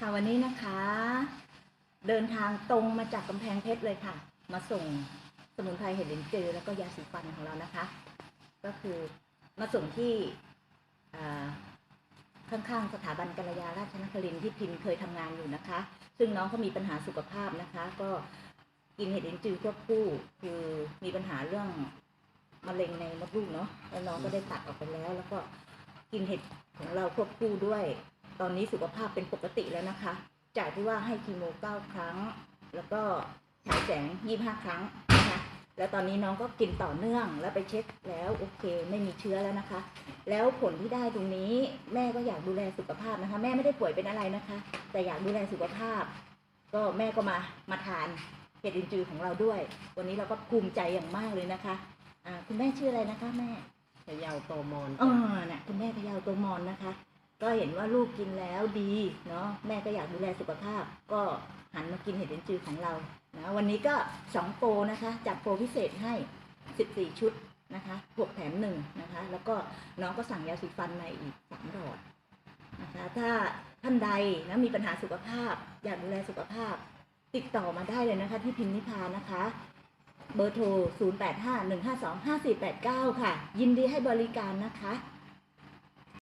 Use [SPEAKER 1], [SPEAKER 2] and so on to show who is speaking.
[SPEAKER 1] ค่ะวันนี้นะคะ เดินทางตรงมาจากกำแพงเพชรเลยค่ะ มาส่งสมุนไพรเห็ดลินจือแล้วก็ยาสีฟันของเรานะคะ ก็คือมาส่งที่ข้างๆสถาบันกัลยาราชนครินที่พิมเคยทำงานอยู่นะคะ ซึ่งน้องเขามีปัญหาสุขภาพนะคะ ก็กินเห็ดลินจือควบคู่คือมีปัญหาเรื่องมะเร็งในมดลูกเนาะแล้วน้องก็ได้ตัดออกไปแล้ว แล้วก็กินเห็ดของเราควบคู่ด้วย ตอนนี้สุขภาพเป็นปกติแล้วนะคะ จากที่ว่าให้คีโมเก้าครั้ง แล้วก็ฉายแสงยี่ห้าครั้งนะคะ แล้วตอนนี้น้องก็กินต่อเนื่องแล้วไปเช็คแล้วโอเค ไม่มีเชื้อแล้วนะคะ แล้วผลที่ได้ตรงนี้แม่ก็อยากดูแลสุขภาพนะคะ แม่ไม่ได้ป่วยเป็นอะไรนะคะ แต่อยากดูแลสุขภาพ ก็แม่ก็มามาทานเห็ดอินจือของเราด้วย วันนี้เราก็ภูมิใจอย่างมากเลยนะคะอ่าคุณแม่ชื่ออะไรนะคะแม่
[SPEAKER 2] พะเยาโตมอน
[SPEAKER 1] เออน่ะคุณแม่พะเยาตัวมอนนะคะ ก็เห็นว่าลูกกินแล้วดีเนาะแม่ก็อยากดูแลสุขภาพ ก็หันมากินเห็ดเลินจือของเรานะวันนี้ก็สองโปรนะคะจัดโปรพิเศษให้ 14 ชุดนะคะหกแถมหนึ่งนะคะ แล้วก็น้องก็สั่งยาสีฟันมาอีกสามหลอดนะคะถ้าท่านใดนะมีปัญหาสุขภาพ อยากดูแลสุขภาพ ติดต่อมาได้เลยนะคะ ที่พิมพ์นิพานะคะเบอร์โทร 0851525489 ค่ะ ยินดีให้บริการนะคะ